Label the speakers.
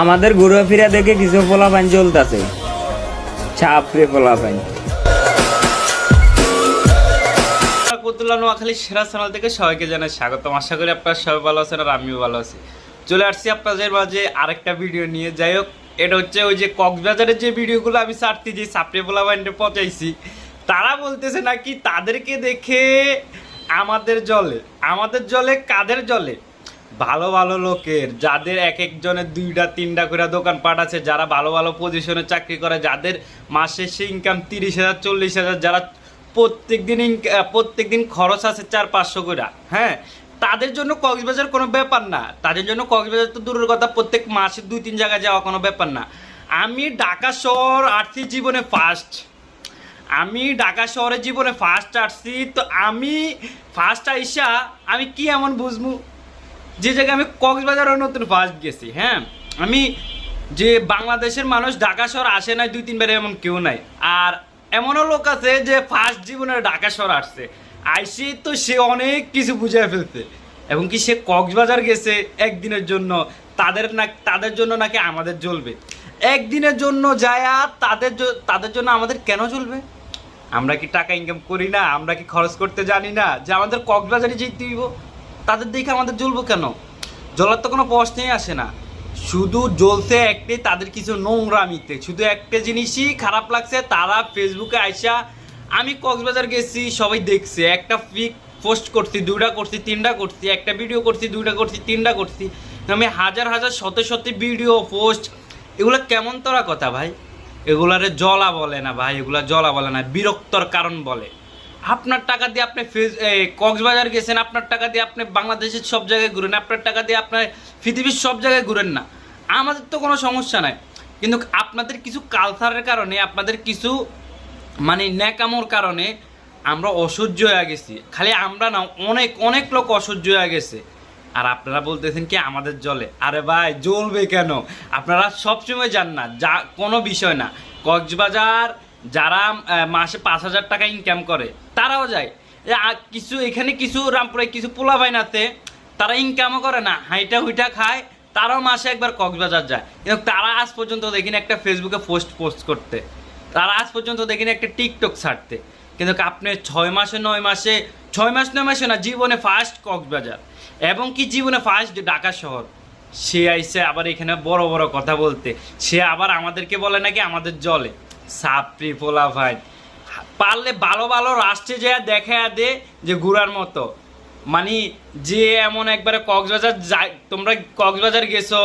Speaker 1: আমাদের ঘুরে ফিরা দেখে কিছু পোলা পানি চলতেছে চাপড়ে পোলা পানি
Speaker 2: কুতুল্লা নোয়াখালী সেরা চ্যানেল থেকে সবাইকে জানাই স্বাগতম। আশা করি আপনারা সবাই ভালো আছেন আর আমিও ভালো আছি। চলে আসছি আপনাদের মাঝে আরেকটা ভিডিও নিয়ে। যাই হোক, এটা হচ্ছে ওই যে কক্সবাজারের যে ভিডিওগুলো আমি ছাড়তে যে সাপড়ে পোলা বান্ডে পচাইছি, তারা বলতেছে নাকি তাদেরকে দেখে আমাদের জলে আমাদের জলে কাদের জলে? ভালো ভালো লোকের, যাদের এক একজনের দুইটা, তিনটা করে দোকানপাট আছে, যারা ভালো ভালো পজিশনে চাকরি করে, যাদের মাসে সে ইনকাম তিরিশ হাজার, চল্লিশ হাজার, যারা প্রত্যেক দিন প্রত্যেক দিন খরচ আছে চার, পাঁচশো করে। হ্যাঁ তাদের জন্য কক্সবাজার কোনো ব্যাপার না। তাদের জন্য কক্সবাজার তো দূরের কথা, প্রত্যেক মাসে দুই, তিন জায়গায় যাওয়া কোনো ব্যাপার না। আমি ঢাকা শহর আর্থিক জীবনে ফার্স্ট আমি ঢাকা শহরের জীবনে ফার্স্ট আসছি, তো আমি ফার্স্ট আইসা আমি কি এমন বুঝব? যে জায়গায় আমি কক্সবাজারের নতুন ফার্স্ট গেছি হ্যাঁ? আমি যে বাংলাদেশের মানুষ ঢাকা শহর আসে নাই, দুই, তিনবার এমন কেউ নাই। আর এমনও লোক আছে যে ফার্স্ট জীবনে ঢাকা শহর আসছে। আইসি তো সে অনেক কিছু বুঝিয়ে ফেলছে। এবং কি সে কক্সবাজার গেছে একদিনের জন্য, তাদের না তাদের জন্য নাকি আমাদের জ্বলবে? একদিনের জন্য যায় তাদের তাদের জন্য আমাদের কেন চলবে আমরা কি টাকা ইনকাম করি না? আমরা কি খরচ করতে জানি না যে আমাদের কক্সবাজারে যেতে হইব? তাদের দেখে আমাদের জ্বলবো কেন? জ্বলার তো কোনো প্রশ্নেই আসে না। শুধু জ্বলছে একটাই তাদের কিছু নোংরামিতে। শুধু একটা জিনিসই খারাপ লাগছে, তারা ফেসবুকে আইসা, আমি কক্সবাজার গেছি, সবাই দেখছে। একটা পিক পোস্ট করছি, দুইটা করছি, তিনটা করছি, একটা ভিডিও করছি, দুইটা করছি, তিনটা করছি। আমি হাজার হাজার, শত শত ভিডিও, পোস্ট, এগুলো কেমন তোরা কথা ভাই? এগুলারে জলা বলে না ভাই, এগুলা জলা বলে না, বিরক্তর কারণ বলে। আপনার টাকা দিয়ে আপনি কক্সবাজার গেছেন, আপনার টাকা দিয়ে আপনি বাংলাদেশের সব জায়গায় ঘুরেন, আপনার টাকা দিয়ে আপনার পৃথিবীর সব জায়গায় ঘুরেন না। আমাদের তো কোনো সমস্যা নাই। কিন্তু আপনাদের কিছু কালচারের কারণে, আপনাদের কিছু মানে ন্যাকামোর কারণে আমরা অসহ্য হয়ে গেছি। খালি আমরা না, অনেক অনেক লোক অসহ্য হয়ে গেছে। আর আপনারা বলতেছেন কি, আমাদের জলে। আরে ভাই, জ্বলবে কেন? আপনারা সবসময় যান না, যা, কোনো বিষয় না। কক্সবাজার যারা মাসে পাঁচ হাজার টাকা ইনকাম করে, তারাও যায়। কিছু, এখানে কিছু রামপুরে কিছু পোলা বাইন আছে তারা ইনকামও করে না, হাইটা হুইটা খায়, তারাও মাসে একবার কক্সবাজার যায়। কিন্তু তারা আজ পর্যন্ত দেখিনি একটা ফেসবুকে পোস্ট পোস্ট করতে। তারা আজ পর্যন্ত দেখিনি একটা টিকটক ছাড়তে। কিন্তু আপনি ছয় মাসে, নয় মাসে, ছয় মাস, নয় মাসে না, জীবনে ফার্স্ট কক্সবাজার। এবং কি জীবনে ফার্স্ট ঢাকা শহর? সে আইসে আবার এখানে বড় বড় কথা বলতে। সে আবার আমাদেরকে বলে নাকি আমাদের জলে। সাপড়ি পোলা ভাই। পারলে ভালো ভালো রাষ্ট্রে যে দেখা দে যে ঘুরার মতো। মানে যে এমন একবারে কক্সবাজার যাই তোমরা কক্সবাজার গেছো।